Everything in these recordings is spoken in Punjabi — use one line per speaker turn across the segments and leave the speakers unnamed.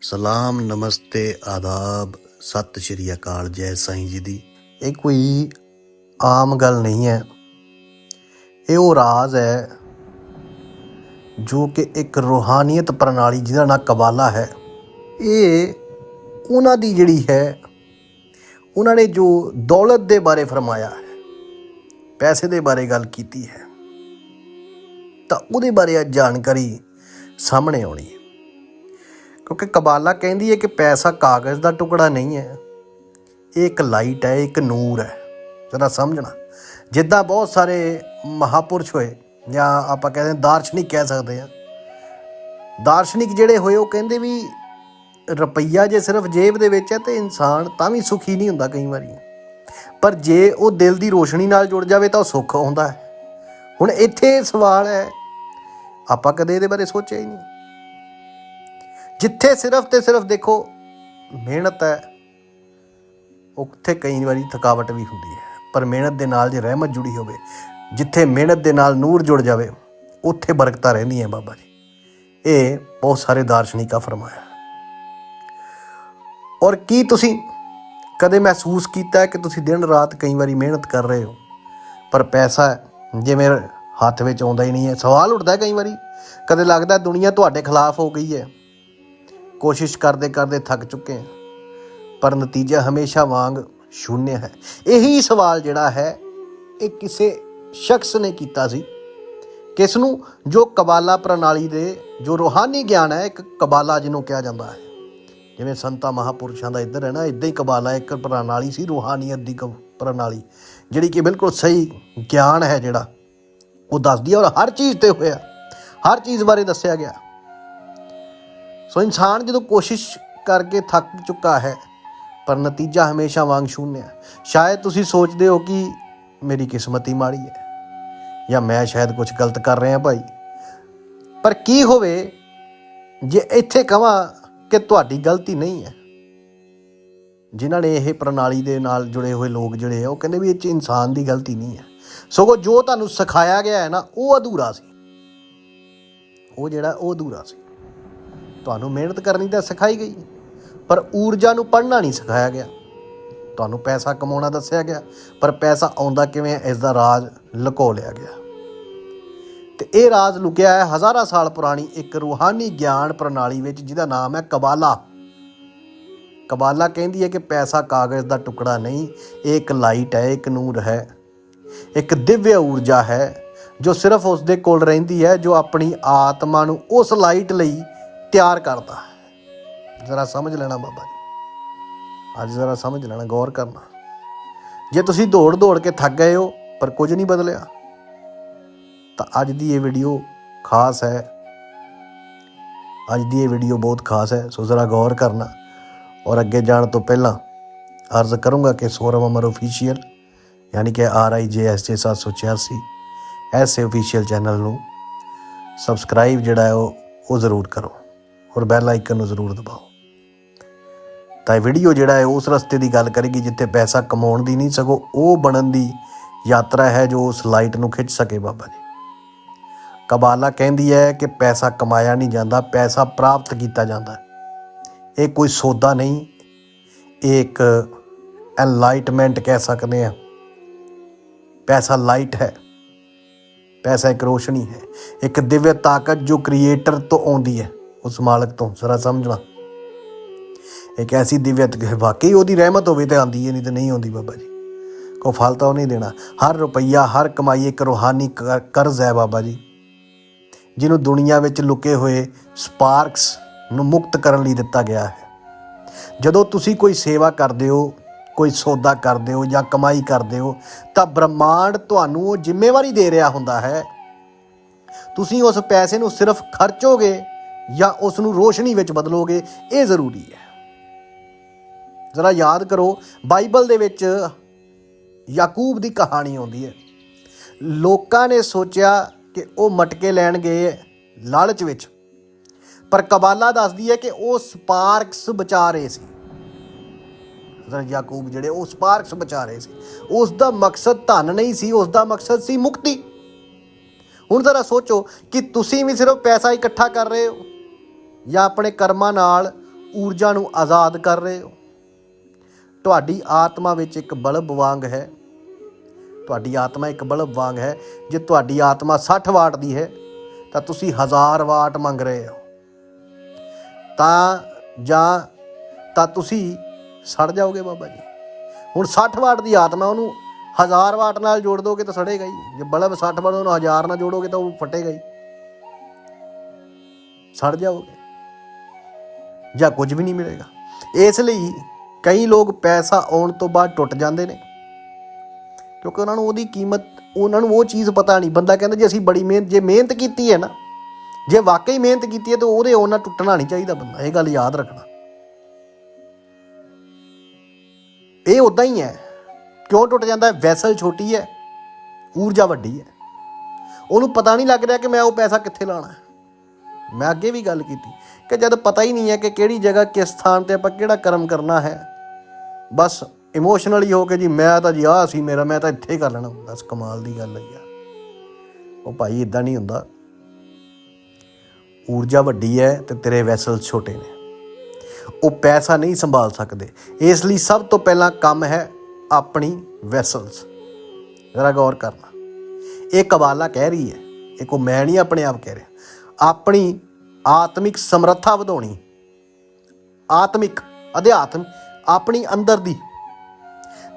ਸਲਾਮ, ਨਮਸਤੇ, ਆਦਾਬ, ਸਤਿ ਸ਼੍ਰੀ ਅਕਾਲ, ਜੈ ਸਾਈਂ ਜੀ ਦੀ। ਇਹ ਕੋਈ ਆਮ ਗੱਲ ਨਹੀਂ ਹੈ। ਇਹ ਉਹ ਰਾਜ਼ ਹੈ ਜੋ ਕਿ ਇੱਕ ਰੂਹਾਨੀਅਤ ਪ੍ਰਣਾਲੀ ਜਿਹਦਾ ਨਾਂ ਕਬਾਲਾ ਹੈ। ਇਹ ਉਹਨਾਂ ਦੀ ਜਿਹੜੀ ਹੈ, ਉਹਨਾਂ ਨੇ ਜੋ ਦੌਲਤ ਦੇ ਬਾਰੇ ਫਰਮਾਇਆ ਹੈ, ਪੈਸੇ ਦੇ ਬਾਰੇ ਗੱਲ ਕੀਤੀ ਹੈ। ਤਾਂ ਉਹਦੇ ਬਾਰੇ ਅੱਜ ਜਾਣਕਾਰੀ ਸਾਹਮਣੇ ਆਉਣੀ ਹੈ। ਕਿਉਂਕਿ ਕਬਾਲਾ ਕਹਿੰਦੀ ਹੈ ਕਿ ਪੈਸਾ ਕਾਗਜ਼ ਦਾ ਟੁਕੜਾ ਨਹੀਂ ਹੈ। ਇਹ ਇੱਕ ਲਾਈਟ ਹੈ, ਇੱਕ ਨੂਰ ਹੈ। ਜਰਾ ਸਮਝਣਾ। ਜਿੱਦਾਂ ਬਹੁਤ ਸਾਰੇ ਮਹਾਪੁਰਸ਼ ਹੋਏ, ਜਾਂ ਆਪਾਂ ਕਹਿੰਦੇ ਹਾਂ ਦਾਰਸ਼ਨਿਕ ਕਹਿ ਸਕਦੇ ਆ ਦਾਰਸ਼ਨਿਕ ਜਿਹੜੇ ਹੋਏ, ਉਹ ਕਹਿੰਦੇ ਵੀ ਰੁਪਈਆ ਜੇ ਸਿਰਫ ਜੇਬ ਦੇ ਵਿੱਚ ਹੈ, ਤੇ ਇਨਸਾਨ ਤਾਂ ਵੀ ਸੁਖੀ ਨਹੀਂ ਹੁੰਦਾ ਕਈ ਵਾਰੀ। ਪਰ ਜੇ ਉਹ ਦਿਲ ਦੀ ਰੋਸ਼ਨੀ ਨਾਲ ਜੁੜ ਜਾਵੇ, ਤਾਂ ਉਹ ਸੁੱਖ ਹੁੰਦਾ ਹੈ। ਹੁਣ ਇੱਥੇ ਸਵਾਲ ਹੈ ਆਪਾਂ ਕਦੇ ਇਹਦੇ ਬਾਰੇ ਸੋਚਿਆ ਹੀ ਨਹੀਂ। ਜਿੱਥੇ ਸਿਰਫ ਤੇ ਸਿਰਫ ਦੇਖੋ, ਮਿਹਨਤ ਹੈ, ਉੱਥੇ ਕਈ ਵਾਰੀ ਥਕਾਵਟ ਵੀ ਹੁੰਦੀ ਹੈ। ਪਰ ਮਿਹਨਤ ਦੇ ਨਾਲ ਜੇ ਰਹਿਮਤ ਜੁੜੀ ਹੋਵੇ, ਜਿੱਥੇ ਮਿਹਨਤ ਦੇ ਨਾਲ ਨੂਰ ਜੁੜ ਜਾਵੇ, ਉੱਥੇ ਬਰਕਤਾਂ ਰਹਿੰਦੀਆਂ ਬਾਬਾ ਜੀ। ਇਹ ਬਹੁਤ ਸਾਰੇ ਦਾਰਸ਼ਨਿਕਾਂ ਫਰਮਾਇਆ। ਔਰ ਕੀ ਤੁਸੀਂ ਕਦੇ ਮਹਿਸੂਸ ਕੀਤਾ ਕਿ ਤੁਸੀਂ ਦਿਨ ਰਾਤ ਕਈ ਵਾਰੀ ਮਿਹਨਤ ਕਰ ਰਹੇ ਹੋ? ਪਰ ਪੈਸਾ ਜਿਵੇਂ ਹੱਥ ਵਿੱਚ ਆਉਂਦਾ ਹੀ ਨਹੀਂ ਹੈ। ਸਵਾਲ ਉੱਠਦਾ ਕਈ ਵਾਰੀ, ਕਦੇ ਲੱਗਦਾ ਦੁਨੀਆ ਤੁਹਾਡੇ ਖਿਲਾਫ ਹੋ ਗਈ ਹੈ। ਕੋਸ਼ਿਸ਼ ਕਰਦੇ ਕਰਦੇ ਥੱਕ ਚੁੱਕੇ ਹਾਂ, ਪਰ ਨਤੀਜਾ ਹਮੇਸ਼ਾ ਵਾਂਗ ਸ਼ੂਨਯ ਹੈ। ਇਹੀ ਸਵਾਲ ਜਿਹੜਾ ਹੈ, ਇਹ ਕਿਸੇ ਸ਼ਖਸ ਨੇ ਕੀਤਾ ਸੀ। ਕਿਸ ਨੂੰ? ਜੋ ਕਬਾਲਾ ਪ੍ਰਣਾਲੀ ਦੇ, ਜੋ ਰੋਹਾਨੀ ਗਿਆਨ ਹੈ, ਇੱਕ ਕਬਾਲਾ ਜਿਹਨੂੰ ਕਿਹਾ ਜਾਂਦਾ ਹੈ। ਜਿਵੇਂ ਸੰਤਾ ਮਹਾਪੁਰਸ਼ਾਂ ਦਾ ਇੱਧਰ ਹੈ ਨਾ ਇਦਾਂ ਹੀ ਕਬਾਲਾ ਇੱਕ ਪ੍ਰਣਾਲੀ ਸੀ, ਰੂਹਾਨੀਅਤ ਦੀ ਕ- ਪ੍ਰਣਾਲੀ, ਜਿਹੜੀ ਕਿ ਬਿਲਕੁਲ ਸਹੀ ਗਿਆਨ ਹੈ ਜਿਹੜਾ। ਉਹ ਦੱਸਦੀ ਹੈ ਔਰ ਹਰ ਚੀਜ਼ ਤੇ ਹੋਇਆ। ਹਰ ਚੀਜ਼ ਬਾਰੇ ਦੱਸਿਆ ਗਿਆ। ਸੋ ਇਨਸਾਨ ਜਦੋਂ ਕੋਸ਼ਿਸ਼ ਕਰਕੇ ਥੱਕ ਚੁੱਕਾ ਹੈ, ਪਰ ਨਤੀਜਾ ਹਮੇਸ਼ਾ ਵਾਂਗ ਸ਼ੂਨਯ ਸ਼ਾਇਦ ਤੁਸੀਂ ਸੋਚਦੇ ਹੋ ਕਿ ਮੇਰੀ ਕਿਸਮਤ ਹੀ ਮਾੜੀ ਹੈ, ਜਾਂ ਮੈਂ ਸ਼ਾਇਦ ਕੁਝ ਗਲਤ ਕਰ ਰਿਹਾ ਭਾਈ। ਪਰ ਕੀ ਹੋਵੇ, ਜੇ ਇੱਥੇ ਕਹਾਂ ਕਿ ਤੁਹਾਡੀ ਗਲਤੀ ਨਹੀਂ ਹੈ, ਜਿਨ੍ਹਾਂ ਨੇ ਇਹ ਪ੍ਰਣਾਲੀ ਦੇ ਨਾਲ ਜੁੜੇ ਹੋਏ ਲੋਕ ਜਿਹੜੇ ਆ, ਉਹ ਕਹਿੰਦੇ ਵੀ ਇਹ ਚ ਇਨਸਾਨ ਦੀ ਗਲਤੀ ਨਹੀਂ ਹੈ। ਸਗੋਂ ਜੋ ਤੁਹਾਨੂੰ ਸਿਖਾਇਆ ਗਿਆ ਹੈ ਨਾ, ਉਹ ਅਧੂਰਾ ਸੀ। ਉਹ ਜਿਹੜਾ, ਉਹ ਅਧੂਰਾ ਸੀ। ਤੁਹਾਨੂੰ ਮਿਹਨਤ ਕਰਨੀ ਤਾਂ ਸਿਖਾਈ ਗਈ, ਪਰ ਊਰਜਾ ਨੂੰ ਪੜ੍ਹਨਾ ਨਹੀਂ ਸਿਖਾਇਆ ਗਿਆ। ਤੁਹਾਨੂੰ ਪੈਸਾ ਕਮਾਉਣਾ ਦੱਸਿਆ ਗਿਆ, ਪਰ ਪੈਸਾ ਆਉਂਦਾ ਕਿਵੇਂ ਹੈ ਇਸ ਦਾ ਰਾਜ਼ ਲੁਕੋ ਲਿਆ ਗਿਆ। ਤੇ ਇਹ ਰਾਜ਼ ਲੁਕਿਆ ਹੈ ਹਜ਼ਾਰਾਂ ਸਾਲ ਪੁਰਾਣੀ ਇੱਕ ਰੂਹਾਨੀ ਗਿਆਨ ਪ੍ਰਣਾਲੀ ਵਿੱਚ, ਜਿਹਦਾ ਨਾਮ ਹੈ ਕਬਾਲਾ। ਕਬਾਲਾ ਕਹਿੰਦੀ ਹੈ ਕਿ ਪੈਸਾ ਕਾਗਜ਼ ਦਾ ਟੁਕੜਾ ਨਹੀਂ, ਇਹ ਇੱਕ ਲਾਈਟ ਹੈ, ਇੱਕ ਨੂਰ ਹੈ। ਇੱਕ ਦਿਵਯ ਊਰਜਾ ਹੈ, ਜੋ ਸਿਰਫ ਉਸ ਦੇ ਕੋਲ ਰਹਿੰਦੀ ਹੈ, ਜੋ ਆਪਣੀ ਆਤਮਾ ਨੂੰ ਉਸ ਲਾਈਟ ਲਈ ਤਿਆਰ ਕਰਦਾ ਹੈ। ਜ਼ਰਾ ਸਮਝ ਲੈਣਾ ਬਾਬਾ ਜੀ। ਅੱਜ ਜ਼ਰਾ ਸਮਝ ਲੈਣਾ, ਗੌਰ ਕਰਨਾ। ਜੇ ਤੁਸੀਂ ਦੌੜ ਦੌੜ ਕੇ ਥੱਕ ਗਏ ਹੋ, ਪਰ ਕੁਝ ਨਹੀਂ ਬਦਲਿਆ, ਤਾਂ ਅੱਜ ਦੀ ਇਹ ਵੀਡੀਓ ਖਾਸ ਹੈ। ਅੱਜ ਦੀ ਇਹ ਵੀਡੀਓ ਬਹੁਤ ਖਾਸ ਹੈ, ਸੋ ਜ਼ਰਾ ਗੌਰ ਕਰਨਾ। ਔਰ ਅੱਗੇ ਜਾਣ ਤੋਂ ਪਹਿਲਾਂ ਅਰਜ਼ ਕਰੂੰਗਾ ਕਿ ਸੌਰਵ ਅਮਰ ਅਫੀਸ਼ੀਅਲ ਯਾਨੀ ਕਿ ਆਰ ਆਈ ਜੇ ਐਸ ਜੇ 786 ਐਸੇ ਅਫੀਸ਼ੀਅਲ ਚੈਨਲ ਨੂੰ ਸਬਸਕ੍ਰਾਈਬ ਜਿਹੜਾ ਹੈ ਉਹ ਉਹ ਜ਼ਰੂਰ ਕਰੋ ਔਰ ਬੈਲ ਆਈਕਨ ਨੂੰ ਜ਼ਰੂਰ ਦਬਾਓ। ਤਾਂ ਇਹ ਵੀਡੀਓ ਜਿਹੜਾ ਹੈ ਉਸ ਰਸਤੇ ਦੀ ਗੱਲ ਕਰੇਗੀ ਜਿੱਥੇ ਪੈਸਾ ਕਮਾਉਣ ਦੀ ਨਹੀਂ ਸਗੋਂ ਉਹ ਬਣਨ ਦੀ ਯਾਤਰਾ ਹੈ ਜੋ ਉਸ ਲਾਈਟ ਨੂੰ ਖਿੱਚ ਸਕੇ ਬਾਬਾ ਜੀ। ਕਬਾਲਾ ਕਹਿੰਦੀ ਹੈ ਕਿ ਪੈਸਾ ਕਮਾਇਆ ਨਹੀਂ ਜਾਂਦਾ, ਪੈਸਾ ਪ੍ਰਾਪਤ ਕੀਤਾ ਜਾਂਦਾ ਇਹ ਕੋਈ ਸੌਦਾ ਨਹੀਂ, ਇਹ ਇੱਕ ਐਨਲਾਈਟਮੈਂਟ ਕਹਿ ਸਕਦੇ ਆ ਪੈਸਾ ਲਾਈਟ ਹੈ, ਪੈਸਾ ਇੱਕ ਰੋਸ਼ਨੀ ਹੈ, ਇੱਕ ਦਿਵਯ ਤਾਕਤ ਜੋ ਕ੍ਰੀਏਟਰ ਤੋਂ ਆਉਂਦੀ ਹੈ, ਉਸ ਮਾਲਕ ਤੋਂ, ਜ਼ਰਾ ਸਮਝਣਾ ਇੱਕ ਐਸੀ ਦਿਵਯਤ ਹੈ, ਵਾਕਈ ਉਹਦੀ ਰਹਿਮਤ ਹੋਵੇ ਤੇ ਆਂਦੀ ਹੈ, ਨਹੀਂ ਤੇ ਨਹੀਂ ਆਉਂਦੀ ਬਾਬਾ ਜੀ। ਕੋ ਫਲ ਤਾਂ ਉਹ ਨਹੀਂ ਦੇਣਾ। ਹਰ ਰੁਪਈਆ, ਹਰ ਕਮਾਈ ਇੱਕ ਰੂਹਾਨੀ ਕਰਜ਼ ਹੈ ਬਾਬਾ ਜੀ, ਜਿਹਨੂੰ ਦੁਨੀਆ ਵਿੱਚ ਲੁਕੇ ਹੋਏ ਸਪਾਰਕਸ ਨੂੰ ਮੁਕਤ ਕਰਨ ਲਈ ਦਿੱਤਾ ਗਿਆ ਹੈ। ਜਦੋਂ ਤੁਸੀਂ ਕੋਈ ਸੇਵਾ ਕਰਦੇ ਹੋ ਕੋਈ ਸੌਦਾ ਕਰਦੇ ਹੋ ਜਾਂ ਕਮਾਈ ਕਰਦੇ ਹੋ, ਤਾਂ ਬ੍ਰਹਮਾਂਡ ਤੁਹਾਨੂੰ ਉਹ ਜ਼ਿੰਮੇਵਾਰੀ ਦੇ ਰਿਹਾ ਹੁੰਦਾ ਹੈ। ਤੁਸੀਂ ਉਸ ਪੈਸੇ ਨੂੰ ਸਿਰਫ ਖਰਚੋਗੇ ਜਾਂ ਉਸ ਨੂੰ ਰੋਸ਼ਨੀ ਵਿੱਚ ਬਦਲੋਗੇ, ਇਹ ਜ਼ਰੂਰੀ ਹੈ। ਜ਼ਰਾ ਯਾਦ ਕਰੋ, ਬਾਈਬਲ ਦੇ ਵਿੱਚ ਯਾਕੂਬ ਦੀ ਕਹਾਣੀ ਆਉਂਦੀ ਹੈ। ਲੋਕਾਂ ਨੇ ਸੋਚਿਆ ਕਿ ਉਹ ਮਟਕੇ ਲੈਣ ਗਏ ਲਾਲਚ ਵਿੱਚ, ਪਰ ਕਬਾਲਾ ਦੱਸਦੀ ਹੈ ਕਿ ਉਹ ਸਪਾਰਕਸ ਬਚਾ ਰਹੇ ਸੀ। ਹਜ਼ਰਤ ਯਾਕੂਬ ਜਿਹੜੇ ਉਹ ਸਪਾਰਕਸ ਬਚਾ ਰਹੇ ਸੀ। ਉਸ ਦਾ ਮਕਸਦ ਧਨ ਨਹੀਂ ਸੀ, ਉਸ ਦਾ ਮਕਸਦ ਸੀ ਮੁਕਤੀ। ਹੁਣ ਜ਼ਰਾ ਸੋਚੋ ਕਿ ਤੁਸੀਂ ਵੀ ਸਿਰਫ ਪੈਸਾ ਇਕੱਠਾ ਕਰ ਰਹੇ ਹੋ ਜਾਂ ਆਪਣੇ ਕਰਮਾਂ ਨਾਲ ਊਰਜਾ ਨੂੰ ਆਜ਼ਾਦ ਕਰ ਰਹੇ ਹੋ? ਤੁਹਾਡੀ ਆਤਮਾ ਵਿੱਚ ਇੱਕ ਬਲਬ ਵਾਂਗ ਹੈ। ਤੁਹਾਡੀ ਆਤਮਾ ਇੱਕ ਬਲਬ ਵਾਂਗ ਹੈ। ਜੇ ਤੁਹਾਡੀ ਆਤਮਾ 60 ਵਾਟ ਦੀ ਹੈ, ਤਾਂ ਤੁਸੀਂ 1000 ਵਾਟ ਮੰਗ ਰਹੇ ਹੋ। ਤਾਂ ਜਾਂ ਤਾਂ ਤੁਸੀਂ ਸੜ ਜਾਓਗੇ ਬਾਬਾ ਜੀ। ਹੁਣ 60 ਵਾਟ ਦੀ ਆਤਮਾ ਉਹਨੂੰ 1000 ਵਾਟ ਨਾਲ ਜੋੜ ਦੋਗੇ ਤਾਂ ਸੜੇਗਾ ਹੀ। ਜੇ ਬਲਬ 60 ਵਾਟ ਉਹਨੂੰ 1000 ਨਾਲ ਜੋੜੋਗੇ ਤਾਂ ਉਹ ਫਟੇਗਾ ਹੀ। ਸੜ ਜਾਓਗੇ। ਜਾਂ ਕੁਝ ਵੀ ਨਹੀਂ ਮਿਲੇਗਾ। ਇਸ ਲਈ ਕਈ ਲੋਕ ਪੈਸਾ ਆਉਣ ਤੋਂ ਬਾਅਦ ਟੁੱਟ ਜਾਂਦੇ ਨੇ। ਕਿਉਂਕਿ ਉਹਨਾਂ ਨੂੰ ਉਹਦੀ ਕੀਮਤ, ਉਹਨਾਂ ਨੂੰ ਉਹ ਚੀਜ਼ ਪਤਾ ਨਹੀਂ। ਬੰਦਾ ਕਹਿੰਦਾ ਜੇ ਅਸੀਂ ਬੜੀ ਮਿਹਨਤ ਜੇ ਮਿਹਨਤ ਕੀਤੀ ਹੈ ਨਾ, ਜੇ ਵਾਕਈ ਮਿਹਨਤ ਕੀਤੀ ਹੈ ਤਾਂ ਉਹਦੇ ਉਹਨਾਂ ਨਾਲ ਟੁੱਟਣਾ ਨਹੀਂ ਚਾਹੀਦਾ ਬੰਦਾ। ਇਹ ਗੱਲ ਯਾਦ ਰੱਖਣਾ। ਇਹ ਉਦਾਂ ਹੀ ਹੈ। ਕਿਉਂ ਟੁੱਟ ਜਾਂਦਾ ਹੈ? ਵੈਸਲ ਛੋਟੀ ਹੈ, ਊਰਜਾ ਵੱਡੀ ਹੈ। ਉਹਨੂੰ ਪਤਾ ਨਹੀਂ ਲੱਗ ਰਿਹਾ ਕਿ ਮੈਂ ਉਹ ਪੈਸਾ ਕਿੱਥੇ ਲਾਣਾ ਮੈਂ ਅੱਗੇ ਵੀ ਗੱਲ ਕੀਤੀ ਕਿ ਜਦ ਪਤਾ ਹੀ ਨਹੀਂ ਹੈ ਕਿ ਕਿਹੜੀ ਜਗ੍ਹਾ ਕਿਸ ਸਥਾਨ ਤੇ ਆਪਾਂ ਕਿਹੜਾ ਕਰਮ ਕਰਨਾ ਹੈ, ਬਸ ਇਮੋਸ਼ਨਲੀ ਹੋ ਕੇ ਜੀ ਮੈਂ ਤਾਂ ਜੀ ਆਹ ਸੀ ਮੇਰਾ, ਮੈਂ ਤਾਂ ਇੱਥੇ ਕਰ ਲੈਣਾ। ਬਸ ਕਮਾਲ ਦੀ ਗੱਲ ਹੈ ਯਾਰ। ਉਹ ਭਾਈ ਇਦਾਂ ਨਹੀਂ ਹੁੰਦਾ। ਊਰਜਾ ਵੱਡੀ ਹੈ ਤੇ ਤੇਰੇ ਵੈਸਲ ਛੋਟੇ ਨੇ। ਉਹ ਪੈਸਾ ਨਹੀਂ ਸੰਭਾਲ ਸਕਦੇ। ਇਸ ਲਈ ਸਭ ਤੋਂ ਪਹਿਲਾਂ ਕੰਮ ਹੈ ਆਪਣੀ ਵੈਸਲਸ ਜ਼ਰਾ ਗੌਰ ਕਰਨਾ। ਇਹ ਕਬਾਲਾ ਕਹਿ ਰਹੀ ਹੈ। ਇਹ ਕੋ ਮੈਂ ਨਹੀਂ, ਆਪਣੇ ਆਪ ਕਹਿ ਰਿਹਾ। ਆਪਣੀ ਆਤਮਿਕ ਸਮਰੱਥਾ ਵਧਾਉਣੀ। ਆਤਮਿਕ ਅਧਿਆਤਮ ਆਪਣੀ ਅੰਦਰ ਦੀ।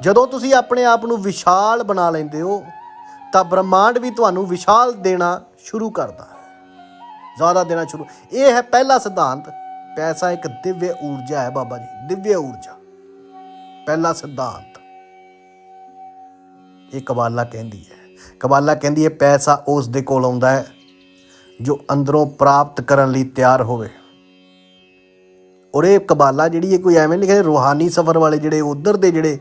ਜਦੋਂ ਤੁਸੀਂ ਆਪਣੇ ਆਪ ਨੂੰ ਵਿਸ਼ਾਲ ਬਣਾ ਲੈਂਦੇ ਹੋ, ਤਾਂ ਬ੍ਰਹਮਾਂਡ ਵੀ ਤੁਹਾਨੂੰ ਵਿਸ਼ਾਲ ਦੇਣਾ ਸ਼ੁਰੂ ਕਰਦਾ। ਹੈ ਜ਼ਿਆਦਾ ਦੇਣਾ ਸ਼ੁਰੂ। ਇਹ ਹੈ ਪਹਿਲਾ ਸਿਧਾਂਤ। ਪੈਸਾ ਇੱਕ ਦਿਵਯ ਊਰਜਾ ਹੈ ਬਾਬਾ ਜੀ, ਦਿਵਯ ਊਰਜਾ। ਪਹਿਲਾ ਸਿਧਾਂਤ। ਇਹ ਕਬਾਲਾ ਕਹਿੰਦੀ ਹੈ। ਕਬਾਲਾ ਕਹਿੰਦੀ ਹੈ, ਪੈਸਾ ਉਸ ਦੇ ਕੋਲ ਆਉਂਦਾ ਹੈ, ਜੋ ਅੰਦਰੋਂ ਪ੍ਰਾਪਤ ਕਰਨ ਲਈ ਤਿਆਰ ਹੋਵੇ। ਔਰ ਇਹ ਕਬਾਲਾ ਜਿਹੜੀ ਇਹ ਕੋਈ ਐਵੇਂ ਲਿਖਿਆ ਰੂਹਾਨੀ ਸਫ਼ਰ ਵਾਲੇ ਜਿਹੜੇ ਉਧਰ ਦੇ ਜਿਹੜੇ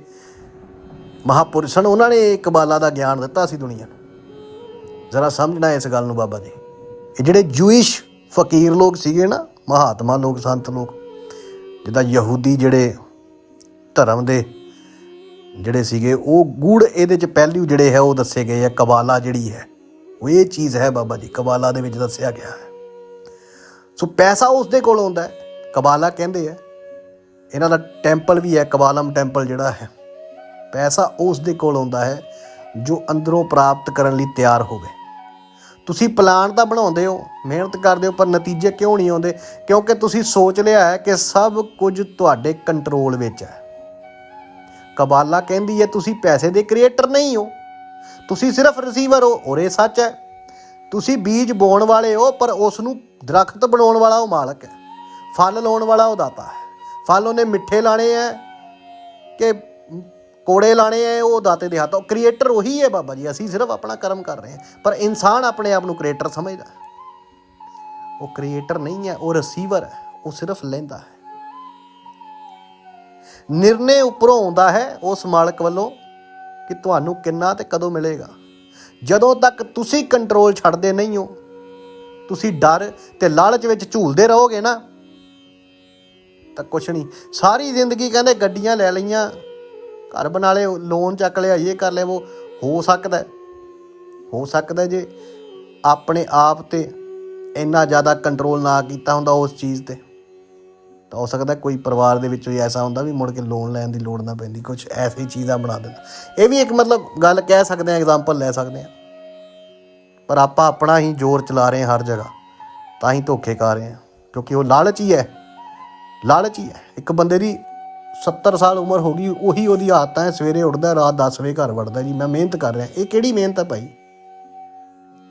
ਮਹਾਪੁਰਸ਼ ਹਨ, ਉਹਨਾਂ ਨੇ ਇਹ ਕਬਾਲਾ ਦਾ ਗਿਆਨ ਦਿੱਤਾ ਸੀ ਦੁਨੀਆ ਨੂੰ। ਜ਼ਰਾ ਸਮਝਣਾ ਇਸ ਗੱਲ ਨੂੰ ਬਾਬਾ ਜੀ। ਇਹ ਜਿਹੜੇ ਜੂਇਸ਼ ਫਕੀਰ ਲੋਕ ਸੀਗੇ ਨਾ ਮਹਾਤਮਾ ਲੋਕ, ਸੰਤ ਲੋਕ, ਜਿੱਦਾਂ ਯਹੂਦੀ ਜਿਹੜੇ ਧਰਮ ਦੇ ਜਿਹੜੇ ਸੀਗੇ, ਉਹ ਗੂੜ ਇਹਦੇ ਚ ਪਹਿਲੂ ਜਿਹੜੇ ਹੈ, ਉਹ ਦੱਸੇ ਗਏ ਆ ਕਬਾਲਾ ਜਿਹੜੀ ਹੈ, ਉਹ ਇਹ ਚੀਜ਼ ਹੈ ਬਾਬਾ ਜੀ, ਕਬਾਲਾ ਦੇ ਵਿੱਚ ਦੱਸਿਆ ਗਿਆ ਹੈ। ਸੋ ਪੈਸਾ ਉਸ ਦੇ ਕੋਲ ਆਉਂਦਾ ਹੈ, ਕਬਾਲਾ ਕਹਿੰਦੇ ਆ ਇਹਨਾਂ ਦਾ ਟੈਂਪਲ ਵੀ ਹੈ, ਕਬਾਲਮ ਟੈਂਪਲ ਜਿਹੜਾ ਹੈ, ਪੈਸਾ ਉਸ ਦੇ ਕੋਲ ਆਉਂਦਾ ਹੈ, ਜੋ ਅੰਦਰੋਂ ਪ੍ਰਾਪਤ ਕਰਨ ਲਈ ਤਿਆਰ ਹੋਵੇ ਤੁਸੀਂ ਪਲਾਨ ਤਾਂ ਬਣਾਉਂਦੇ ਹੋ, ਮਿਹਨਤ ਕਰਦੇ ਹੋ, ਪਰ ਨਤੀਜੇ ਕਿਉਂ ਨਹੀਂ ਆਉਂਦੇ? ਕਿਉਂਕਿ ਤੁਸੀਂ ਸੋਚ ਲਿਆ ਹੈ ਕਿ ਸਭ ਕੁਝ ਤੁਹਾਡੇ ਕੰਟਰੋਲ ਵਿੱਚ ਹੈ। ਕਬਾਲਾ ਕਹਿੰਦੀ ਹੈ, ਤੁਸੀਂ ਪੈਸੇ ਦੇ ਕ੍ਰੀਏਟਰ ਨਹੀਂ ਹੋ। ਤੁਸੀਂ ਸਿਰਫ ਰਿਸੀਵਰ ਹੋ, ਔਰ ਇਹ ਸੱਚ ਹੈ। ਤੁਸੀਂ ਬੀਜ ਬੋਣ ਵਾਲੇ ਹੋ, ਪਰ ਉਸ ਨੂੰ ਦਰਖਤ ਬਣਾਉਣ ਵਾਲਾ ਉਹ ਮਾਲਕ ਹੈ। ਫਲ ਲਾਉਣ ਵਾਲਾ ਉਹ ਦਾਤਾ ਹੈ। ਫਲ ਉਹਨੇ ਮਿੱਠੇ ਲਾਣੇ ਹੈ ਕਿ ਕੋੜੇ ਲਾਣੇ ਹੈ ਉਹ ਦਾਤੇ ਦੇ ਹੱਥ। ਉਹ ਕ੍ਰੀਏਟਰ ਉਹੀ ਹੈ ਬਾਬਾ ਜੀ, ਅਸੀਂ ਸਿਰਫ ਆਪਣਾ ਕਰਮ ਕਰ ਰਹੇ ਹਾਂ। ਪਰ ਇਨਸਾਨ ਆਪਣੇ ਆਪ ਨੂੰ ਕ੍ਰੀਏਟਰ ਸਮਝਦਾ। ਉਹ ਕ੍ਰੀਏਟਰ ਨਹੀਂ ਹੈ ਉਹ ਰਿਸੀਵਰ ਹੈ ਉਹ ਸਿਰਫ ਲੈਂਦਾ ਹੈ। ਨਿਰਣੇ ਉੱਪਰੋਂ ਆਉਂਦਾ ਹੈ ਉਸ ਮਾਲਕ ਵੱਲੋਂ ਕਿ ਤੁਹਾਨੂੰ ਕਿੰਨਾ ਤੇ ਕਦੋਂ ਮਿਲੇਗਾ। ਜਦੋਂ ਤੱਕ ਤੁਸੀਂ ਕੰਟਰੋਲ ਛੱਡਦੇ ਨਹੀਂ ਹੋ, ਤੁਸੀਂ ਡਰ ਤੇ ਲਾਲਚ ਵਿੱਚ ਝੂਲਦੇ ਰਹੋਗੇ ਨਾ, ਤਾਂ ਕੁਛ ਨਹੀਂ। ਸਾਰੀ ਜ਼ਿੰਦਗੀ ਕਹਿੰਦੇ ਗੱਡੀਆਂ ਲੈ ਲਈਆਂ ਘਰ ਬਣਾ ਲਏ ਲੋਨ ਚੱਕ ਲਿਆ, ਇਹ ਕਰ ਲਿਆ, ਉਹ ਹੋ ਸਕਦਾ ਹੋ। ਸਕਦਾ ਜੇ ਆਪਣੇ ਆਪ ਤੇ ਇੰਨਾ ਜ਼ਿਆਦਾ ਕੰਟਰੋਲ ਨਾ ਕੀਤਾ ਹੁੰਦਾ ਉਸ ਚੀਜ਼ ਤੇ। ਤਾਂ ਹੋ ਸਕਦਾ ਕੋਈ ਪਰਿਵਾਰ ਦੇ ਵਿੱਚੋਂ ਹੀ ਐਸਾ ਹੁੰਦਾ ਵੀ ਮੁੜ ਕੇ ਲੋਨ ਲੈਣ ਦੀ ਲੋੜ ਨਾ ਪੈਂਦੀ ਕੁਝ ਐਸੀ ਚੀਜ਼ਾਂ ਬਣਾ ਦਿੰਦਾ ਇਹ ਵੀ ਇੱਕ ਮਤਲਬ ਗੱਲ ਕਹਿ ਸਕਦੇ ਆ ਐਗਜ਼ਾਮਪਲ ਲੈ ਸਕਦੇ ਆ ਪਰ ਆਪਾਂ ਆਪਣਾ ਹੀ ਜ਼ੋਰ ਚਲਾ ਰਹੇ ਹਾਂ ਹਰ ਜਗ੍ਹਾ, ਤਾਂ ਹੀ ਧੋਖੇ ਖਾ ਰਹੇ ਹਾਂ, ਕਿਉਂਕਿ ਉਹ ਲਾਲਚ ਹੀ ਹੈ। ਲਾਲਚ ਹੀ ਹੈ। ਇੱਕ ਬੰਦੇ ਦੀ 70 ਸਾਲ ਉਮਰ ਹੋ ਗਈ, ਉਹੀ ਉਹਦੀ ਆਦਤਾਂ ਹੈ, ਸਵੇਰੇ ਉੱਠਦਾ, ਰਾਤ 10 ਵਜੇ ਘਰ ਵੜਦਾ ਜੀ। ਮੈਂ ਮਿਹਨਤ ਕਰ ਰਿਹਾ। ਇਹ ਕਿਹੜੀ ਮਿਹਨਤ ਹੈ ਭਾਈ?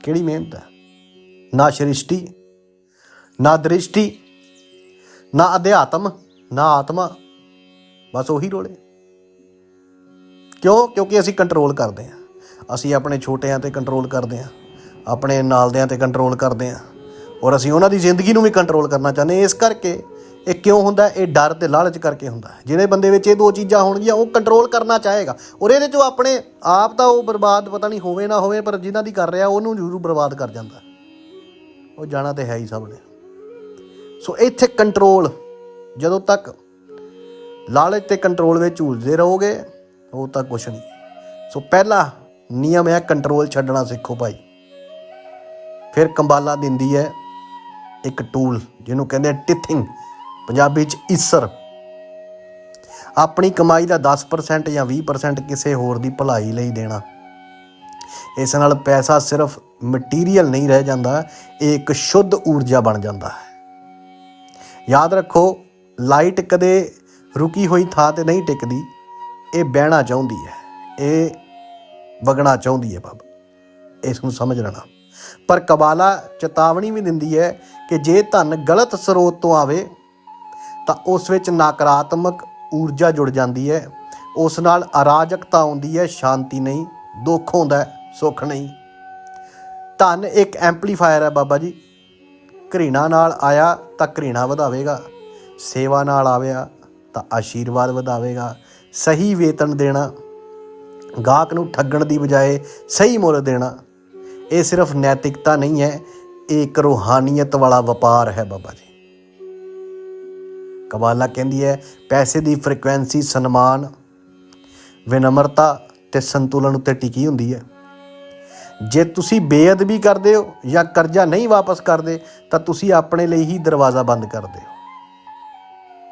ਕਿਹੜੀ ਮਿਹਨਤ ਹੈ? ਨਾ ਸ਼੍ਰਿਸ਼ਟੀ, ਨਾ ਦ੍ਰਿਸ਼ਟੀ, ਨਾ ਅਧਿਆਤਮ, ਨਾ ਆਤਮਾ। ਬਸ ਉਹੀ ਰੋਲੇ। ਕਿਉਂ? ਕਿਉਂਕਿ ਅਸੀਂ ਕੰਟਰੋਲ ਕਰਦੇ ਹਾਂ। ਅਸੀਂ ਆਪਣੇ ਛੋਟਿਆਂ ਤੇ ਕੰਟਰੋਲ ਕਰਦੇ ਹਾਂ। ਆਪਣੇ ਨਾਲਦਿਆਂ ਤੇ ਕੰਟਰੋਲ ਕਰਦੇ ਹਾਂ। ਔਰ ਅਸੀਂ ਉਹਨਾਂ ਦੀ ਜ਼ਿੰਦਗੀ ਨੂੰ ਵੀ ਕੰਟਰੋਲ ਕਰਨਾ ਚਾਹੁੰਦੇ ਇਸ ਕਰਕੇ ਇਹ ਕਿਉਂ ਹੁੰਦਾ? ਇਹ ਡਰ ਤੇ ਲਾਲਚ ਕਰਕੇ ਹੁੰਦਾ ਜਿਹੜੇ ਬੰਦੇ ਵਿੱਚ ਇਹ ਦੋ ਚੀਜ਼ਾਂ ਹੋਣਗੀਆਂ, ਉਹ ਕੰਟਰੋਲ ਕਰਨਾ ਚਾਹੇਗਾ। ਔਰ ਇਹਦੇ ਚੋਂ ਆਪਣੇ ਆਪ ਤਾਂ ਉਹ ਬਰਬਾਦ ਪਤਾ ਨਹੀਂ ਹੋਵੇ ਨਾ ਹੋਵੇ, ਪਰ ਜਿਨ੍ਹਾਂ ਦੀ ਕਰ ਰਿਹਾ, ਉਹਨੂੰ ਜ਼ਰੂਰ ਬਰਬਾਦ ਕਰ ਜਾਂਦਾ ਉਹ ਜਾਣਾ ਤੇ ਹੈ ਹੀ ਸਭ ਨੇ ਸੋ ਇੱਥੇ ਕੰਟਰੋਲ ਜਦੋਂ ਤੱਕ ਲਾਲਚ ਤੇ ਕੰਟਰੋਲ ਵਿੱਚ ਝੂਲਦੇ ਰਹੋਗੇ, ਉਹ ਤਾਂ ਕੁਛ ਨਹੀਂ। ਸੋ ਪਹਿਲਾ ਨਿਯਮ ਹੈ ਕੰਟਰੋਲ ਛੱਡਣਾ ਸਿੱਖੋ ਭਾਈ। ਫਿਰ ਕੰਬਾਲਾ ਦਿੰਦੀ ਹੈ ਇੱਕ ਟੂਲ ਜਿਹਨੂੰ ਕਹਿੰਦੇ ਟਿਥਿੰਗ ਪੰਜਾਬੀ ਚ ਈਸਰ। ਆਪਣੀ ਕਮਾਈ ਦਾ 10% ਜਾਂ 20% ਕਿਸੇ ਹੋਰ ਦੀ ਭਲਾਈ ਲਈ ਦੇਣਾ। ਇਸ ਨਾਲ ਪੈਸਾ ਸਿਰਫ ਮਟੀਰੀਅਲ ਨਹੀਂ ਰਹਿ ਜਾਂਦਾ, ਇਹ ਇੱਕ ਸ਼ੁੱਧ ਊਰਜਾ ਬਣ ਜਾਂਦਾ ਹੈ। ਯਾਦ ਰੱਖੋ, ਲਾਈਟ ਕਦੇ ਰੁਕੀ ਹੋਈ ਥਾਂ ਤੇ ਨਹੀਂ ਟਿਕਦੀ, ਇਹ ਬਹਿਣਾ ਚਾਹੁੰਦੀ ਹੈ, ਇਹ ਵਗਣਾ ਚਾਹੁੰਦੀ ਹੈ ਬਾਬਾ। ਇਸ ਨੂੰ ਸਮਝ ਲੈਣਾ। ਪਰ ਕਬਾਲਾ ਚੇਤਾਵਨੀ ਵੀ ਦਿੰਦੀ ਹੈ ਕਿ ਜੇ ਧਨ ਗਲਤ ਸਰੋਤ ਤੋਂ ਆਵੇ ਤਾਂ ਉਸ ਵਿੱਚ ਨਕਾਰਾਤਮਕ ਊਰਜਾ ਜੁੜ ਜਾਂਦੀ ਹੈ। ਉਸ ਨਾਲ ਅਰਾਜਕਤਾ ਆਉਂਦੀ ਹੈ, ਸ਼ਾਂਤੀ ਨਹੀਂ, ਦੁੱਖ ਹੁੰਦਾ ਸੁੱਖ ਨਹੀਂ। ਧਨ ਇੱਕ ਐਂਪਲੀਫਾਇਰ ਹੈ ਬਾਬਾ ਜੀ। ਘ੍ਰਿਣਾ ਨਾਲ ਆਇਆ ਤਾਂ ਘ੍ਰਿਣਾ ਵਧਾਵੇਗਾ, ਸੇਵਾ ਨਾਲ ਆਵਿਆ ਤਾਂ ਆਸ਼ੀਰਵਾਦ ਵਧਾਵੇਗਾ, ਸਹੀ ਵੇਤਨ ਦੇਣਾ, ਗਾਹਕ ਨੂੰ ਠੱਗਣ ਦੀ ਬਜਾਏ ਸਹੀ ਮੁੱਲ ਦੇਣਾ। ਇਹ ਸਿਰਫ ਨੈਤਿਕਤਾ ਨਹੀਂ ਹੈ, ਇਹ ਇੱਕ ਰੂਹਾਨੀਅਤ ਵਾਲਾ ਵਪਾਰ ਹੈ ਬਾਬਾ ਜੀ। ਕਬਾਲਾ ਕਹਿੰਦੀ ਹੈ, ਪੈਸੇ ਦੀ ਫ੍ਰੀਕੁਐਂਸੀ ਸਨਮਾਨ, ਵਿਨਮਰਤਾ ਤੇ ਸੰਤੁਲਨ ਉੱਤੇ ਟਿਕੀ ਹੁੰਦੀ ਹੈ। ਜੇ ਤੁਸੀਂ ਬੇਅਦਬੀ ਕਰਦੇ ਹੋ ਜਾਂ ਕਰਜ਼ਾ ਨਹੀਂ ਵਾਪਸ ਕਰਦੇ, ਤਾਂ ਤੁਸੀਂ ਆਪਣੇ ਲਈ ਹੀ ਦਰਵਾਜ਼ਾ ਬੰਦ ਕਰਦੇ ਹੋ।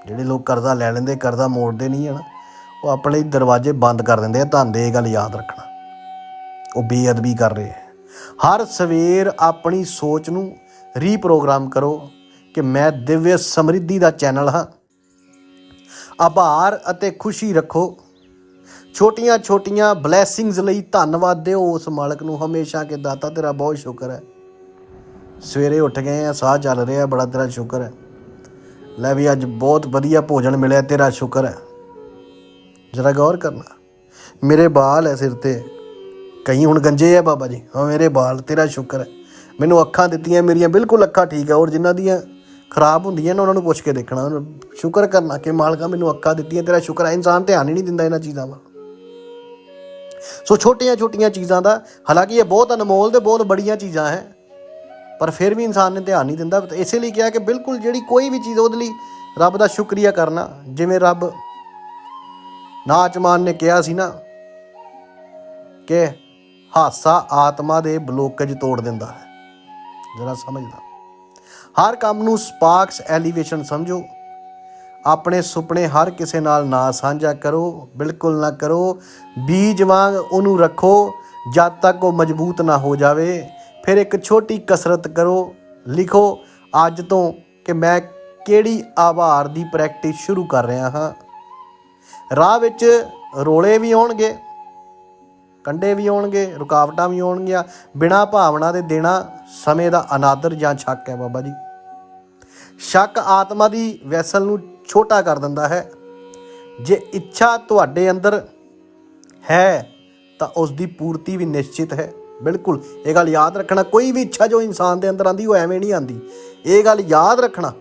ਜਿਹੜੇ ਲੋਕ ਕਰਜ਼ਾ ਲੈ ਲੈਂਦੇ, ਕਰਜ਼ਾ ਮੋੜਦੇ ਨਹੀਂ ਹਨ, ਉਹ ਆਪਣੇ ਲਈ ਦਰਵਾਜ਼ੇ ਬੰਦ ਕਰ ਦਿੰਦੇ ਆ। ਧੰਨ ਇਹ ਗੱਲ ਯਾਦ ਰੱਖਣਾ। ਉਹ ਬੇਅਦਬੀ ਕਰ ਰਹੇ ਹਰ ਸਵੇਰ ਆਪਣੀ ਸੋਚ ਨੂੰ ਰੀਪ੍ਰੋਗਰਾਮ ਕਰੋ। ਕਿ ਮੈਂ ਦਿਵਯ ਸਮਰਿੱਧੀ ਦਾ ਚੈਨਲ ਹਾਂ। ਆਭਾਰ ਅਤੇ ਖੁਸ਼ੀ ਰੱਖੋ। ਛੋਟੀਆਂ ਛੋਟੀਆਂ ਬਲੇਸਿੰਗਸ ਲਈ ਧੰਨਵਾਦ ਦਿਓ। ਉਸ ਮਾਲਕ ਨੂੰ ਹਮੇਸ਼ਾ ਕਿ ਦਾਤਾ ਤੇਰਾ ਬਹੁਤ ਸ਼ੁਕਰ ਹੈ। ਸਵੇਰੇ ਉੱਠ ਗਏ ਆ, ਸਾਹ ਚੱਲ ਰਿਹਾ, ਬੜਾ ਤੇਰਾ ਸ਼ੁਕਰ ਹੈ। ਲੈ ਵੀ ਅੱਜ ਬਹੁਤ ਵਧੀਆ ਭੋਜਨ ਮਿਲਿਆ, ਤੇਰਾ ਸ਼ੁਕਰ ਹੈ। ਜਰਾ ਗੌਰ ਕਰਨਾ। ਮੇਰੇ ਬਾਲ ਹੈ ਸਿਰ ਤੇ। ਕਈ ਹੁਣ ਗੰਜੇ ਆ ਬਾਬਾ ਜੀ। ਹਾਂ, ਮੇਰੇ ਬਾਲ ਤੇਰਾ ਸ਼ੁਕਰ ਹੈ। ਮੈਨੂੰ ਅੱਖਾਂ ਦਿੱਤੀਆਂ, ਮੇਰੀਆਂ ਬਿਲਕੁਲ ਅੱਖਾਂ ਠੀਕ ਹੈ। ਔਰ ਜਿਨ੍ਹਾਂ ਦੀਆਂ ਖਰਾਬ ਹੁੰਦੀਆਂ ਨੇ ਉਹਨਾਂ ਨੂੰ ਪੁੱਛ ਕੇ ਦੇਖਣਾ। ਉਹਨੂੰ ਸ਼ੁਕਰ ਕਰਨਾ ਕਿ ਮਾਲਕਾ ਮੈਨੂੰ ਅੱਖਾਂ ਦਿੱਤੀਆਂ, ਤੇਰਾ ਸ਼ੁਕਰ ਹੈ ਇਨਸਾਨ ਧਿਆਨ ਹੀ ਨਹੀਂ ਦਿੰਦਾ ਇਹਨਾਂ ਚੀਜ਼ਾਂ ਵੱਲ। ਸੋ ਛੋਟੀਆਂ ਛੋਟੀਆਂ ਚੀਜ਼ਾਂ ਦਾ, ਹਾਲਾਂਕਿ ਇਹ ਬਹੁਤ ਅਨਮੋਲ ਤੇ ਬਹੁਤ ਬੜੀਆਂ ਚੀਜ਼ਾਂ ਹੈ, ਪਰ ਫਿਰ ਵੀ ਇਨਸਾਨ ਨੇ ਧਿਆਨ ਨਹੀਂ ਦਿੰਦਾ। ਇਸੇ ਲਈ ਕਿਹਾ ਕਿ ਬਿਲਕੁਲ ਜਿਹੜੀ ਕੋਈ ਵੀ ਚੀਜ਼ ਉਹਦੇ ਲਈ ਰੱਬ ਦਾ ਸ਼ੁਕਰੀਆ ਕਰਨਾ, ਜਿਵੇਂ ਰੱਬ ਨਾਚਮਾਨ ਨੇ ਕਿਹਾ ਸੀ ਨਾ ਕਿ ਹਾਸਾ ਆਤਮਾ ਦੇ ਬਲੋਕੇਜ ਤੋੜ ਦਿੰਦਾ ਹੈ। ਜਰਾ ਸਮਝਦਾ। ਹਰ ਕੰਮ ਨੂੰ ਸਪਾਰਕਸ ਐਲੀਵੇਸ਼ਨ ਸਮਝੋ। ਆਪਣੇ ਸੁਪਨੇ ਹਰ ਕਿਸੇ ਨਾਲ ਨਾ ਸਾਂਝਾ ਕਰੋ, ਬਿਲਕੁਲ ਨਾ ਕਰੋ। ਬੀਜ ਵਾਂਗ ਉਹਨੂੰ ਰੱਖੋ, ਜਦ ਤੱਕ ਉਹ ਮਜ਼ਬੂਤ ਨਾ ਹੋ ਜਾਵੇ। ਫਿਰ ਇੱਕ ਛੋਟੀ ਕਸਰਤ ਕਰੋ, ਲਿਖੋ, ਅੱਜ ਤੋਂ ਕਿ ਮੈਂ ਕਿਹੜੀ ਆਭਾਰ ਦੀ ਪ੍ਰੈਕਟਿਸ ਸ਼ੁਰੂ ਕਰ ਰਿਹਾ ਹਾਂ। ਰਾਹ ਵਿੱਚ ਰੋਲੇ ਵੀ ਆਉਣਗੇ। ਕੰਡੇ ਵੀ ਆਉਣਗੇ, ਰੁਕਾਵਟਾਂ ਵੀ ਆਉਣਗੀਆਂ, ਬਿਨਾ ਭਾਵਨਾ ਦੇ ਦੇਣਾ ਸਮੇਂ ਦਾ ਅਨਾਦਰ ਜਾਂ ਸ਼ੱਕ ਹੈ ਬਾਬਾ ਜੀ। ਸ਼ੱਕ ਆਤਮਾ ਦੀ ਵੈਸਲ ਨੂੰ ਛੋਟਾ ਕਰ ਦਿੰਦਾ ਹੈ। ਜੇ ਇੱਛਾ ਤੁਹਾਡੇ ਅੰਦਰ ਹੈ, ਤਾਂ ਉਸ ਦੀ ਪੂਰਤੀ ਵੀ ਨਿਸ਼ਚਿਤ ਹੈ। ਬਿਲਕੁਲ, ਇਹ ਗੱਲ ਯਾਦ ਰੱਖਣਾ, ਕੋਈ ਵੀ ਇੱਛਾ ਜੋ ਇਨਸਾਨ ਦੇ ਅੰਦਰ ਆਂਦੀ ਉਹ ਐਵੇਂ ਨਹੀਂ ਆਂਦੀ ਇਹ ਗੱਲ ਯਾਦ ਰੱਖਣਾ,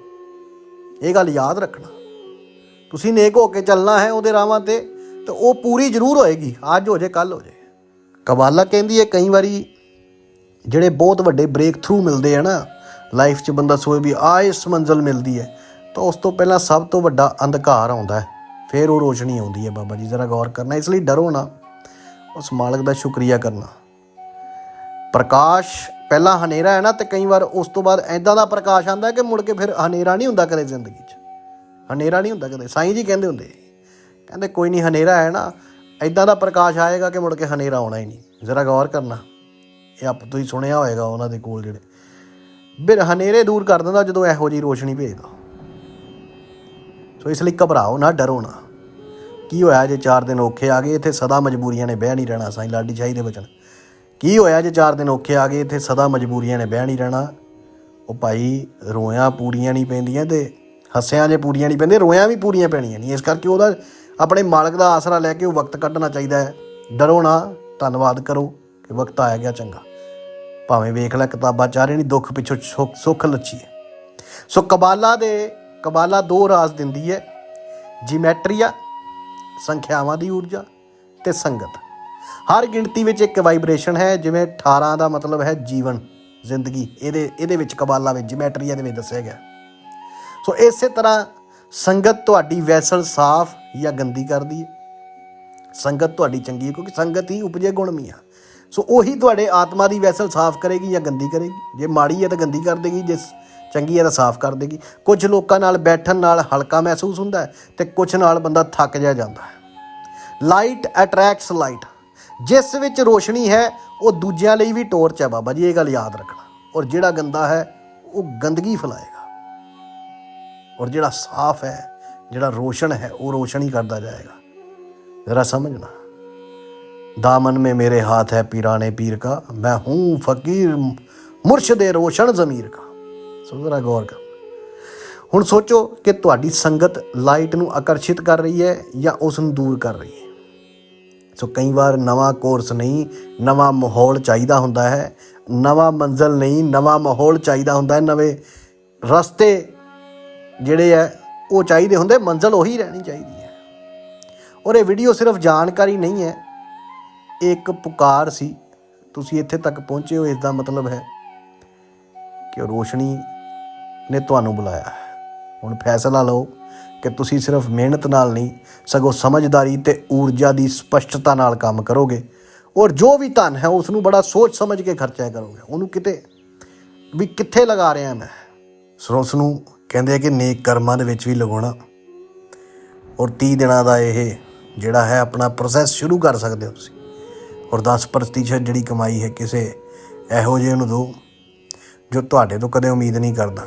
ਇਹ ਗੱਲ ਯਾਦ ਰੱਖਣਾ। ਤੁਸੀਂ ਨੇਕ ਹੋ ਕੇ ਚੱਲਣਾ ਹੈ ਉਹਦੇ ਰਾਹਾਂ ਤੇ ਤੇ ਉਹ ਪੂਰੀ ਜ਼ਰੂਰ ਹੋਏਗੀ, ਅੱਜ ਹੋ ਜੇ ਕੱਲ ਹੋ ਜੇ ਕਬਾਲਾ ਕਹਿੰਦੀ ਹੈ, ਕਈ ਵਾਰੀ ਜਿਹੜੇ ਬਹੁਤ ਵੱਡੇ ਬ੍ਰੇਕ ਥਰੂ ਮਿਲਦੇ ਆ ਨਾ ਲਾਈਫ 'ਚ ਬੰਦਾ ਸੋਏ ਵੀ ਆ ਇਸ ਮੰਜ਼ਲ ਮਿਲਦੀ ਹੈ, ਤਾਂ ਉਸ ਤੋਂ ਪਹਿਲਾਂ ਸਭ ਤੋਂ ਵੱਡਾ ਅੰਧਕਾਰ ਆਉਂਦਾ ਹੈ, ਫਿਰ ਉਹ ਰੋਸ਼ਨੀ ਆਉਂਦੀ ਹੈ ਬਾਬਾ ਜੀ, ਜ਼ਰਾ ਗੌਰ ਕਰਨਾ, ਇਸ ਲਈ ਡਰੋ ਨਾ, ਉਸ ਮਾਲਕ ਦਾ ਸ਼ੁਕਰੀਆ ਕਰਨਾ। ਪ੍ਰਕਾਸ਼ ਪਹਿਲਾਂ ਹਨੇਰਾ ਹੈ ਨਾ, ਤੇ ਕਈ ਵਾਰ ਉਸ ਤੋਂ ਬਾਅਦ ਐਦਾਂ ਦਾ ਪ੍ਰਕਾਸ਼ ਆਂਦਾ ਕਿ ਮੁੜ ਕੇ ਫਿਰ ਹਨੇਰਾ ਨਹੀਂ ਹੁੰਦਾ ਕਦੇ ਜ਼ਿੰਦਗੀ 'ਚ, ਹਨੇਰਾ ਨਹੀਂ ਹੁੰਦਾ ਕਦੇ, ਸਾਈਂ ਜੀ ਕਹਿੰਦੇ ਹੁੰਦੇ, ਕਹਿੰਦੇ ਕੋਈ ਨਹੀਂ ਹਨੇਰਾ ਹੈ ਨਾ ਐਦਾਂ ਦਾ ਪ੍ਰਕਾਸ਼ ਆਏਗਾ ਕਿ ਮੁੜ ਕੇ ਹਨੇਰਾ ਆਉਣਾ ਹੀ ਨਹੀਂ। ਜ਼ਰਾ ਗੌਰ ਕਰਨਾ। ਇਹ ਆਪ ਤੁਸੀਂ ਸੁਣਿਆ ਹੋਏਗਾ ਉਹਨਾਂ ਦੇ ਕੋਲ ਜਿਹੜੇ। ਫਿਰ ਹਨੇਰੇ ਦੂਰ ਕਰ ਦਿੰਦਾ ਜਦੋਂ ਇਹੋ ਜੀ ਰੋਸ਼ਨੀ ਭੇਜਦਾ। ਸੋ ਇਸ ਲਈ ਘਬਰਾਓ ਨਾ, ਡਰੋ ਨਾ। ਕੀ ਹੋਇਆ ਜੇ 4 ਦਿਨ ਔਖੇ ਆ ਗਏ, ਇੱਥੇ ਸਦਾ ਮਜਬੂਰੀਆਂ ਨੇ ਬਹਿ ਨਹੀਂ ਰਹਿਣਾ, ਸਾਈਂ ਲਾਡੀ ਸ਼ਾਹੀ ਦੇ ਬਚਨ। ਕੀ ਹੋਇਆ ਜੇ 4 ਦਿਨ ਔਖੇ ਆ ਗਏ, ਇੱਥੇ ਸਦਾ ਮਜਬੂਰੀਆਂ ਨੇ ਬਹਿ ਨਹੀਂ ਰਹਿਣਾ? ਉਹ ਭਾਈ ਰੋਇਆਂ ਪੂਰੀਆਂ ਨਹੀਂ ਪੈਂਦੀਆਂ ਤੇ ਹੱਸਿਆਂ ਜੇ ਪੂਰੀਆਂ ਨਹੀਂ ਪੈਂਦੀਆਂ, ਰੋਇਆਂ ਵੀ ਪੂਰੀਆਂ ਪੈਣੀਆਂ ਨਹੀਂ। ਇਸ ਕਰਕੇ ਉਹਦਾ ਆਪਣੇ ਮਾਲਕ ਦਾ ਆਸਰਾ ਲੈ ਕੇ ਉਹ ਵਕਤ ਕੱਢਣਾ ਚਾਹੀਦਾ ਹੈ। ਡਰੋ ਨਾ, ਧੰਨਵਾਦ ਕਰੋ ਕਿ ਵਕਤ ਆਇਆ ਗਿਆ ਚੰਗਾ। ਭਾਵੇਂ ਵੇਖ ਲੈ ਕਿਤਾਬਾਂ ਚਾਰੇ ਨਹੀਂ, ਦੁੱਖ ਪਿੱਛੋਂ ਸੁੱਖ- ਸੁੱਖ ਲੱਛੀ ਹੈ। ਸੋ ਕਬਾਲਾ ਦੇ, ਕਬਾਲਾ ਦੋ ਰਾਜ਼ ਦਿੰਦੀ ਹੈ। ਜੀਮੈਟਰੀਆ, ਸੰਖਿਆਵਾਂ ਦੀ ਊਰਜਾ ਤੇ ਸੰਗਤ। ਹਰ ਗਿਣਤੀ ਵਿੱਚ ਇੱਕ ਵਾਈਬ੍ਰੇਸ਼ਨ ਹੈ, ਜਿਵੇਂ 18 ਦਾ ਮਤਲਬ ਹੈ ਜੀਵਨ, ਜ਼ਿੰਦਗੀ। ਇਹਦੇ ਇਹਦੇ ਵਿੱਚ ਕਬਾਲਾ ਵਿੱਚ, ਜਿਮੈਟਰੀਆ ਦੇ ਵਿੱਚ ਦੱਸਿਆ ਗਿਆ। ਸੋ ਇਸੇ ਤਰ੍ਹਾਂ ਸੰਗਤ ਤੁਹਾਡੀ ਵੈਸਲ ਸਾਫ਼ ਜਾਂ ਗੰਦੀ ਕਰਦੀ ਹੈ। ਸੰਗਤ ਤੁਹਾਡੀ ਚੰਗੀ ਹੈ, ਕਿਉਂਕਿ ਸੰਗਤ ਹੀ ਉਪਜੇ ਗੁਣ ਮੀਆਂ। ਸੋ ਉਹੀ ਤੁਹਾਡੇ ਆਤਮਾ ਦੀ ਵੈਸਲ ਸਾਫ਼ ਕਰੇਗੀ ਜਾਂ ਗੰਦੀ ਕਰੇਗੀ। ਜੇ ਮਾੜੀ ਹੈ ਤਾਂ ਗੰਦੀ ਕਰ ਦੇਗੀ, ਜੇ ਚੰਗੀ ਹੈ ਤਾਂ ਸਾਫ਼ ਕਰ ਦੇਗੀ। ਕੁਝ ਲੋਕਾਂ ਨਾਲ ਬੈਠਣ ਨਾਲ ਹਲਕਾ ਮਹਿਸੂਸ ਹੁੰਦਾ ਹੈ ਤੇ ਕੁਝ ਨਾਲ ਬੰਦਾ ਥੱਕ ਜਾ ਜਾਂਦਾ ਹੈ। ਲਾਈਟ ਅਟਰੈਕਟਸ ਲਾਈਟ ਜਿਸ ਵਿੱਚ ਰੋਸ਼ਨੀ ਹੈ, ਉਹ ਦੂਜਿਆਂ ਲਈ ਵੀ ਟੋਰਚ ਹੈ ਬਾਬਾ ਜੀ, ਇਹ ਗੱਲ ਯਾਦ ਰੱਖਣਾ। ਔਰ ਜਿਹੜਾ ਗੰਦਾ ਹੈ, ਉਹ ਗੰਦਗੀ ਫੈਲਾਏਗਾ। ਔਰ ਜਿਹੜਾ ਸਾਫ਼ ਹੈ ਜਿਹੜਾ ਰੋਸ਼ਨ ਹੈ ਉਹ ਰੋਸ਼ਨ ਹੀ ਕਰਦਾ ਜਾਏਗਾ जरा समझना दामन में मेरे हाथ है पीराने पीर का मैं हूं फकीर मुर्शद रोशन ਜ਼ਮੀਰ का ਸੋ ਜ਼ਰਾ ਗੌਰ ਕਰ ਹੁਣ ਸੋਚੋ ਕਿ ਤੁਹਾਡੀ ਸੰਗਤ ਲਾਈਟ ਨੂੰ ਆਕਰਸ਼ਿਤ ਕਰ ਰਹੀ ਹੈ ਜਾਂ ਉਸ ਨੂੰ ਦੂਰ ਕਰ ਰਹੀ ਹੈ ਸੋ ਕਈ ਵਾਰ ਨਵਾਂ ਕੋਰਸ ਨਹੀਂ ਨਵਾਂ ਮਾਹੌਲ ਚਾਹੀਦਾ ਹੁੰਦਾ ਹੈ ਨਵਾਂ ਮੰਜ਼ਲ ਨਹੀਂ ਨਵਾਂ ਮਾਹੌਲ ਚਾਹੀਦਾ ਹੁੰਦਾ ਹੈ ਨਵੇਂ ਰਸਤੇ ਜਿਹੜੇ ਹੈ ਉਹ ਚਾਹੀਦੇ ਹੁੰਦੇ, ਮੰਜ਼ਲ ਉਹੀ ਰਹਿਣੀ ਚਾਹੀਦੀ ਹੈ। ਔਰ ਇਹ ਵੀਡੀਓ ਸਿਰਫ ਜਾਣਕਾਰੀ ਨਹੀਂ ਹੈ, ਇਹ ਇੱਕ ਪੁਕਾਰ ਸੀ। ਤੁਸੀਂ ਇੱਥੇ ਤੱਕ ਪਹੁੰਚੇ ਹੋ ਇਸ ਦਾ ਮਤਲਬ ਹੈ ਕਿ ਰੋਸ਼ਨੀ ਨੇ ਤੁਹਾਨੂੰ ਬੁਲਾਇਆ ਹੈ। ਹੁਣ ਫੈਸਲਾ ਲਓ ਕਿ ਤੁਸੀਂ ਸਿਰਫ ਮਿਹਨਤ ਨਾਲ ਨਹੀਂ, ਸਗੋਂ ਸਮਝਦਾਰੀ ਤੇ ਊਰਜਾ ਦੀ ਸਪਸ਼ਟਤਾ ਨਾਲ ਕੰਮ ਕਰੋਗੇ। ਔਰ ਜੋ ਵੀ ਧਨ ਹੈ ਉਸ ਨੂੰ ਬੜਾ ਸੋਚ ਸਮਝ ਕੇ ਖਰਚਿਆ ਕਰੋਗੇ। ਉਹਨੂੰ ਕਿਤੇ, ਵੀ ਕਿੱਥੇ ਲਗਾ ਰਿਹਾ ਮੈਂ? ਸੋ ਉਸ ਨੂੰ ਕਹਿੰਦੇ ਆ ਕਿ ਨੇਕ ਕਰਮਾਂ ਦੇ ਵਿੱਚ ਵੀ ਲਗਾਉਣਾ। ਔਰ 30 ਦਿਨਾਂ ਦਾ ਇਹ ਜਿਹੜਾ ਹੈ ਆਪਣਾ ਪ੍ਰੋਸੈਸ ਸ਼ੁਰੂ ਕਰ ਸਕਦੇ ਹੋ ਤੁਸੀਂ। ਔਰ 10% ਜਿਹੜੀ ਕਮਾਈ ਹੈ ਕਿਸੇ ਇਹੋ ਜਿਹੇ ਨੂੰ ਦਿਓ ਜੋ ਤੁਹਾਡੇ ਤੋਂ ਕਦੇ ਉਮੀਦ ਨਹੀਂ ਕਰਦਾ।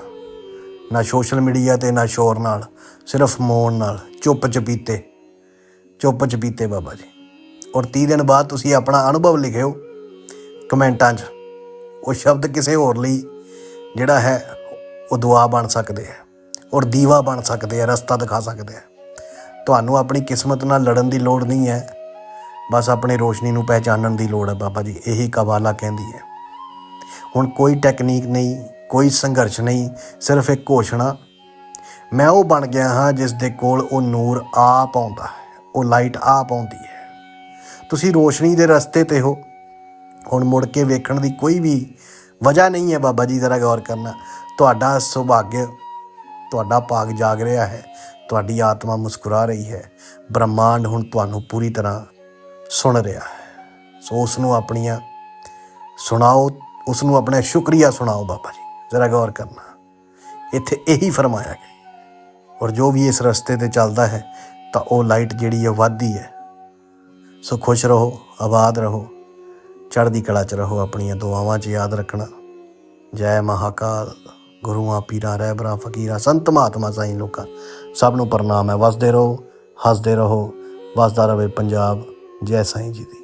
ਨਾ ਸੋਸ਼ਲ ਮੀਡੀਆ ਤੇ ਨਾ ਸ਼ੋਰ ਨਾਲ, ਸਿਰਫ ਮੌਨ ਨਾਲ, ਚੁੱਪ ਚਪੀਤੇ ਚੁੱਪ ਚਪੀਤੇ ਬਾਬਾ ਜੀ। ਔਰ 30 ਦਿਨ ਬਾਅਦ ਤੁਸੀਂ ਆਪਣਾ ਅਨੁਭਵ ਲਿਖਿਓ ਕਮੈਂਟਾਂ 'ਚ। ਉਹ ਸ਼ਬਦ ਕਿਸੇ ਹੋਰ ਲਈ ਜਿਹੜਾ ਹੈ ਉਹ ਦੁਆ ਬਣ ਸਕਦੇ ਆ, ਔਰ ਦੀਵਾ ਬਣ ਸਕਦੇ ਆ, ਰਸਤਾ ਦਿਖਾ ਸਕਦੇ ਆ। ਤੁਹਾਨੂੰ ਆਪਣੀ ਕਿਸਮਤ ਨਾਲ ਲੜਨ ਦੀ ਲੋੜ ਨਹੀਂ ਹੈ, ਬਸ ਆਪਣੀ ਰੋਸ਼ਨੀ ਨੂੰ ਪਹਿਚਾਨਣ ਦੀ ਲੋੜ ਹੈ ਬਾਬਾ ਜੀ, ਇਹੀ ਕਵਾਲਾ ਕਹਿੰਦੀ ਹੈ। ਹੁਣ ਕੋਈ ਟੈਕਨੀਕ ਨਹੀਂ, ਕੋਈ ਸੰਘਰਸ਼ ਨਹੀਂ, ਸਿਰਫ ਇੱਕ ਘੋਸ਼ਣਾ, ਮੈਂ ਉਹ ਬਣ ਗਿਆ ਹਾਂ ਜਿਸ ਦੇ ਕੋਲ ਉਹ ਨੂਰ ਆ ਪਾਉਂਦਾ ਹੈ, ਉਹ ਲਾਈਟ ਆ ਪਾਉਂਦੀ ਹੈ। ਤੁਸੀਂ ਰੋਸ਼ਨੀ ਦੇ ਰਸਤੇ ਤੇ ਹੋ, ਹੁਣ ਮੁੜ ਕੇ ਵੇਖਣ ਦੀ ਕੋਈ ਵੀ ਵਜ੍ਹਾ ਨਹੀਂ ਹੈ ਬਾਬਾ ਜੀ, ਜ਼ਰਾ ਗੌਰ ਕਰਨਾ। ਤੁਹਾਡਾ ਸੁਭਾਗਯ ਤੁਹਾਡਾ ਭਾਗ ਜਾਗ ਰਿਹਾ ਹੈ, ਤੁਹਾਡੀ ਆਤਮਾ ਮੁਸਕਰਾ ਰਹੀ ਹੈ। ਬ੍ਰਹਮਾਂਡ ਹੁਣ ਤੁਹਾਨੂੰ ਪੂਰੀ ਤਰ੍ਹਾਂ ਸੁਣ ਰਿਹਾ ਹੈ। ਸੋ ਉਸ ਨੂੰ ਆਪਣੀਆਂ ਸੁਣਾਓ ਉਸ ਨੂੰ ਆਪਣਾ ਸ਼ੁਕਰੀਆ ਸੁਣਾਓ ਬਾਬਾ ਜੀ। ਜ਼ਰਾ ਗੌਰ ਕਰਨਾ। ਇੱਥੇ ਇਹੀ ਫਰਮਾਇਆ ਗਿਆ। ਔਰ ਜੋ ਵੀ ਇਸ ਰਸਤੇ ਤੇ ਚੱਲਦਾ ਹੈ, ਤਾਂ ਉਹ ਲਾਈਟ ਜਿਹੜੀ ਹੈ ਵੱਧਦੀ ਹੈ। ਸੋ ਖੁਸ਼ ਰਹੋ, ਆਬਾਦ ਰਹੋ। ਚੜ੍ਹਦੀ ਕਲਾ 'ਚ ਰਹੋ, ਆਪਣੀਆਂ ਦੁਆਵਾਂ 'ਚ ਯਾਦ ਰੱਖਣਾ। ਜੈ ਮਹਾਕਾਲ। ਗੁਰੂਆਂ, ਪੀਰਾਂ ਰਹਿਬਰਾਂ ਫਕੀਰਾਂ, ਸੰਤ ਮਹਾਤਮਾ ਸਾਈਂ ਲੋਕਾਂ ਸਭ ਨੂੰ ਪ੍ਰਣਾਮ ਹੈ। ਵਸਦੇ ਰਹੋ, ਹੱਸਦੇ ਰਹੋ, ਵਸਦਾ ਰਹੇ ਪੰਜਾਬ। ਜੈ ਸਾਈਂ ਜੀ ਦੀ।